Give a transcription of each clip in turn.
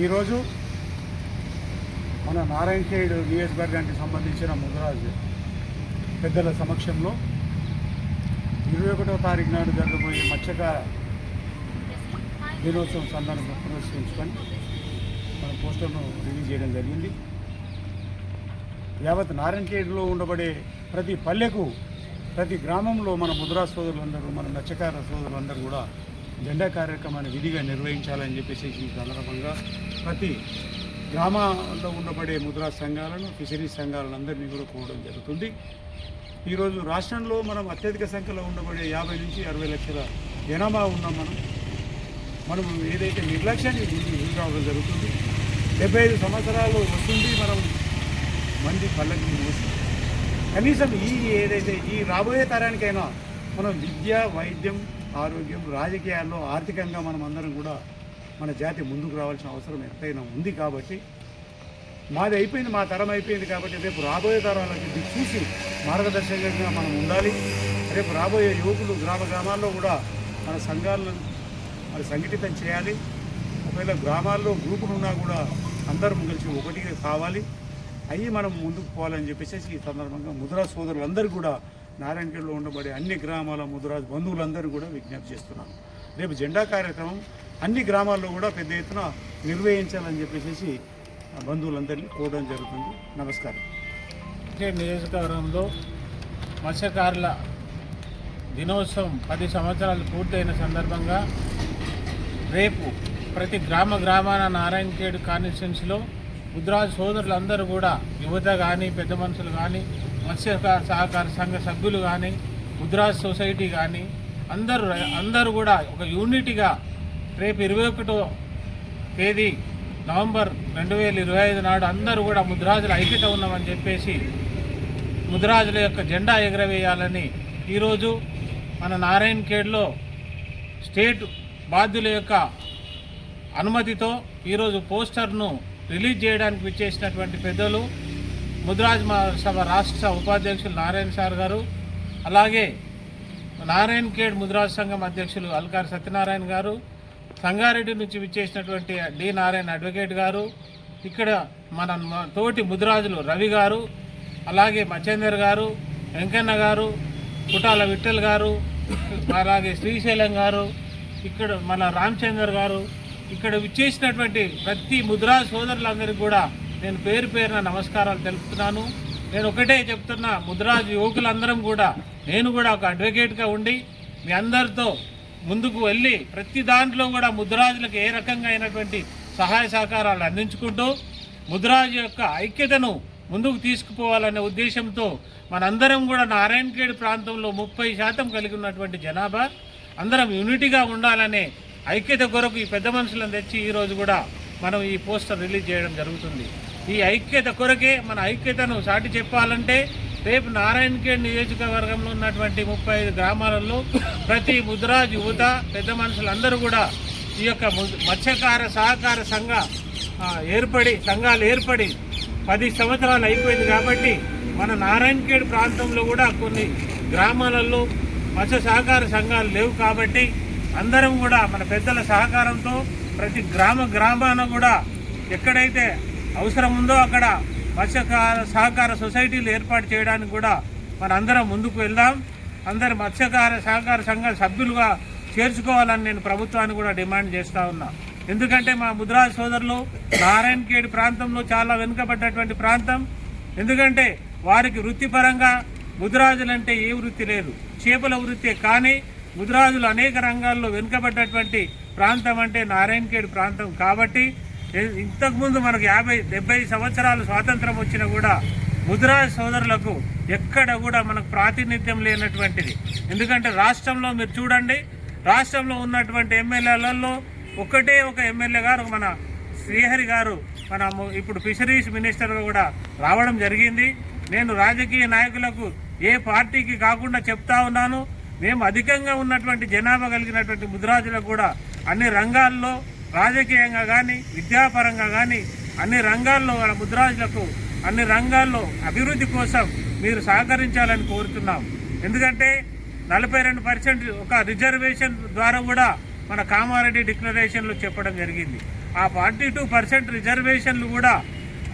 ఈరోజు మన నారాయణఖేడ్ నియోజకవర్గానికి సంబంధించిన ముదిరాజు పెద్దల సమక్షంలో ఇరవై ఒకటో తారీఖు నాడు జరగబోయే మత్స్యకార దినోత్సవం సందర్భంగా పురస్కరించుకొని మన పోస్టర్ను రిలీజ్ చేయడం జరిగింది. యావత్ నారాయణఖేడ్లో ఉండబడే ప్రతి పల్లెకు ప్రతి గ్రామంలో మన ముద్రా సోదరులందరూ మన మత్స్యకార సోదరులందరూ కూడా జెండా కార్యక్రమాన్ని విధిగా నిర్వహించాలని చెప్పేసి ఈ సందర్భంగా ప్రతి గ్రామాల్లో ఉండబడే ముద్రా సంఘాలను ఫిషరీస్ సంఘాలను అందరినీ కూడా కోవడం జరుగుతుంది. ఈరోజు రాష్ట్రంలో మనం అత్యధిక సంఖ్యలో ఉండబడే యాభై నుంచి అరవై లక్షల జనాభా ఉన్నాం మనం. మనం ఏదైతే నిర్లక్ష్యాన్ని గురి రావడం జరుగుతుంది డెబ్బై ఐదు సంవత్సరాలు వస్తుంది మనం మంది పల్లకి మూసి. కనీసం ఈ ఏదైతే ఈ రాబోయే తరానికైనా మనం విద్య వైద్యం ఆరోగ్యం రాజకీయాల్లో ఆర్థికంగా మనం అందరం కూడా మన జాతి ముందుకు రావాల్సిన అవసరం ఎంతైనా ఉంది కాబట్టి మాది అయిపోయింది మా తరం అయిపోయింది కాబట్టి రేపు రాబోయే తరాలకి ఇది చూసి మార్గదర్శకంగా మనం ఉండాలి. రేపు రాబోయే యువకులు గ్రామ గ్రామాల్లో కూడా మన సంఘాలను మరి సంఘటితం చేయాలి. ఒకవేళ గ్రామాల్లో గ్రూపులు ఉన్నా కూడా అందరం కలిసి ఒకటిగా కావాలి. అవి మనం ముందుకు పోవాలని చెప్పేసి ఈ సందర్భంగా ముద్రా సోదరులందరూ కూడా నారాయణగిరిలో ఉండబడే అన్ని గ్రామాల ముద్రాజ్ బంధువులందరూ కూడా విజ్ఞప్తి చేస్తున్నాను రేపు జెండా కార్యక్రమం అన్ని గ్రామాల్లో కూడా పెద్ద ఎత్తున నిర్వహించాలని చెప్పేసి బంధువులందరినీ కోరడం జరుగుతుంది. నమస్కారం. నియోజకవర్గంలో మత్స్యకారుల దినోత్సవం పది సంవత్సరాలు పూర్తయిన సందర్భంగా రేపు ప్రతి గ్రామ గ్రామాన నారాయణఖేడ్ కాన్స్టిట్యున్సీలో ముద్రాజు సోదరులందరూ కూడా యువత కానీ పెద్ద మనుషులు కానీ మత్స్యకార సహకార సంఘ సభ్యులు కానీ ముద్రాజ్ సొసైటీ కానీ అందరూ అందరూ కూడా ఒక యూనిటీగా రేపు ఇరవై ఒకటో తేదీ నవంబర్ రెండు వేల ఇరవై ఐదు నాడు అందరూ కూడా ముద్రాజుల ఐక్యత ఉన్నామని చెప్పేసి ముద్రాజుల యొక్క జెండా ఎగరవేయాలని ఈరోజు మన నారాయణ ఖేడ్లో స్టేట్ బాధ్యుల యొక్క అనుమతితో ఈరోజు పోస్టర్ను రిలీజ్ చేయడానికి విచ్చేసినటువంటి పెద్దలు ముద్రాజ్ సభ రాష్ట్ర ఉపాధ్యక్షులు నారాయణ సార్ గారు అలాగే నారాయణ ఖేడ్ ముద్రాజ్ సంఘం అధ్యక్షులు అల్కార్ సత్యనారాయణ గారు సంగారెడ్డి నుంచి విచ్చేసినటువంటి డి నారాయణ అడ్వకేట్ గారు ఇక్కడ మన తోటి ముద్రాజులు రవి గారు అలాగే మచేందర్ గారు వెంకన్న గారు కుటాల విఠల్ గారు అలాగే శ్రీశైలం గారు ఇక్కడ మన రామచందర్ గారు ఇక్కడ విచ్చేసినటువంటి ప్రతి ముద్రా సోదరులందరికీ కూడా నేను పేరు పేరున నమస్కారాలు తెలుపుతున్నాను. నేను ఒకటే చెప్తున్నా ముద్రాజ్ యువకులందరం కూడా నేను కూడా ఒక అడ్వకేట్గా ఉండి మీ అందరితో ముందుకు వెళ్ళి ప్రతి దాంట్లో కూడా ముద్రాజులకు ఏ రకంగా అయినటువంటి సహాయ సహకారాలు అందించుకుంటూ ముద్రాజు యొక్క ఐక్యతను ముందుకు తీసుకుపోవాలనే ఉద్దేశంతో మనందరం కూడా నారాయణఖేడ్ ప్రాంతంలో ముప్పై శాతం కలిగి ఉన్నటువంటి జనాభా అందరం యూనిటీగా ఉండాలనే ఐక్యత కొరకు ఈ పెద్ద మనుషులను తెచ్చి ఈరోజు కూడా మనం ఈ పోస్టర్ రిలీజ్ చేయడం జరుగుతుంది. ఈ ఐక్యత కొరకే మన ఐక్యతను సాటి చెప్పాలంటే రేపు నారాయణఖేడ్ నియోజకవర్గంలో ఉన్నటువంటి ముప్పై ఐదు గ్రామాలలో ప్రతి ముద్రా యువత పెద్ద మనుషులందరూ కూడా ఈ యొక్క ము- మత్స్యకార సహకార సంఘ ఏర్పడి సంఘాలు ఏర్పడి పది సంవత్సరాలు అయిపోయింది కాబట్టి మన నారాయణఖేడ్ ప్రాంతంలో కూడా కొన్ని గ్రామాలలో మత్స్య సహకార సంఘాలు లేవు కాబట్టి అందరం కూడా మన పెద్దల సహకారంతో ప్రతి గ్రామ గ్రామాన కూడా ఎక్కడైతే అవసరం ఉందో అక్కడ మత్స్యకార సహకార సొసైటీలు ఏర్పాటు చేయడానికి కూడా మన అందరం ముందుకు వెళ్దాం. అందరు మత్స్యకార సహకార సంఘ సభ్యులుగా చేర్చుకోవాలని నేను ప్రభుత్వాన్ని కూడా డిమాండ్ చేస్తూ ఉన్నా. ఎందుకంటే మా ముద్రాజ్ సోదరులు నారాయణఖేడ్ ప్రాంతంలో చాలా వెనుకబడ్డటువంటి ప్రాంతం. ఎందుకంటే వారికి వృత్తిపరంగా ముద్రాజులంటే ఏ వృత్తి లేదు. చేపల వృత్తే కానీ ముద్రాజులు అనేక రంగాల్లో వెనుకబడ్డటువంటి ప్రాంతం అంటే నారాయణఖేడ్ ప్రాంతం కాబట్టి ఇంతకుముందు మనకు యాభై డెబ్బై సంవత్సరాలు స్వాతంత్రం వచ్చినా కూడా ముద్రాజ్ సోదరులకు ఎక్కడ కూడా మనకు ప్రాతినిధ్యం లేనటువంటిది. ఎందుకంటే రాష్ట్రంలో మీరు చూడండి రాష్ట్రంలో ఉన్నటువంటి ఎమ్మెల్యేలలో ఒకటే ఒక ఎమ్మెల్యే గారు మన శ్రీహరి గారు మన ఇప్పుడు ఫిషరీస్ మినిస్టర్గా కూడా రావడం జరిగింది. నేను రాజకీయ నాయకులకు ఏ పార్టీకి కాకుండా చెప్తా ఉన్నాను. మేము అధికంగా ఉన్నటువంటి జనాభా కలిగినటువంటి ముద్రాజులకు కూడా అన్ని రంగాల్లో రాజకీయంగా కానీ విద్యాపరంగా కానీ అన్ని రంగాల్లో వాళ్ళ ముద్రాజులకు అన్ని రంగాల్లో అభివృద్ధి కోసం మీరు సహకరించాలని కోరుతున్నాం. ఎందుకంటే నలభై రెండు పర్సెంట్ ఒక రిజర్వేషన్ ద్వారా కూడా మన కామారెడ్డి డిక్లరేషన్లో చెప్పడం జరిగింది. ఆ ఫార్టీ టూ పర్సెంట్ రిజర్వేషన్లు కూడా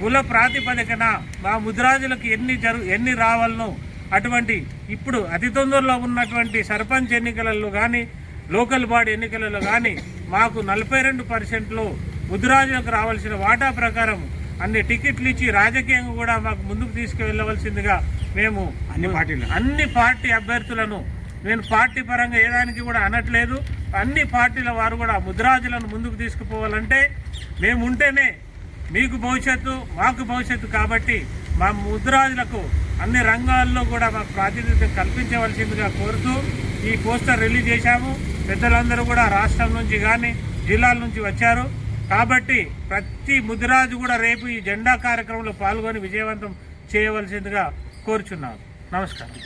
కుల ప్రాతిపదికన మా ముద్రాజులకు ఎన్ని జరు ఎన్ని రావాలనో అటువంటి ఇప్పుడు అతి తొందరలో ఉన్నటువంటి సర్పంచ్ ఎన్నికలలో కానీ లోకల్ బాడీ ఎన్నికలలో కానీ మాకు నలభై రెండు పర్సెంట్లో ముద్రాజులకు రావాల్సిన వాటా ప్రకారం అన్ని టికెట్లు ఇచ్చి రాజకీయంగా కూడా మాకు ముందుకు తీసుకువెళ్ళవలసిందిగా మేము అన్ని పార్టీలు. అన్ని పార్టీ అభ్యర్థులను నేను పార్టీ పరంగా ఏదానికి కూడా అనట్లేదు. అన్ని పార్టీల వారు కూడా ముద్రాజులను ముందుకు తీసుకుపోవాలంటే మేము ఉంటేనే మీకు భవిష్యత్తు మాకు భవిష్యత్తు కాబట్టి మా ముద్రాజులకు అన్ని రంగాల్లో కూడా మాకు ప్రాతినిధ్యం కల్పించవలసిందిగా కోరుతూ ఈ పోస్టర్ రిలీజ్ చేశాము. పెద్దలందరూ కూడా రాష్ట్రం నుంచి కానీ జిల్లాల నుంచి వచ్చారు. కాబట్టి ప్రతి ముదిరాజు కూడా రేపు ఈ జెండా కార్యక్రమంలో పాల్గొని విజయవంతం చేయవలసిందిగా కోరుచున్నాను. నమస్కారం.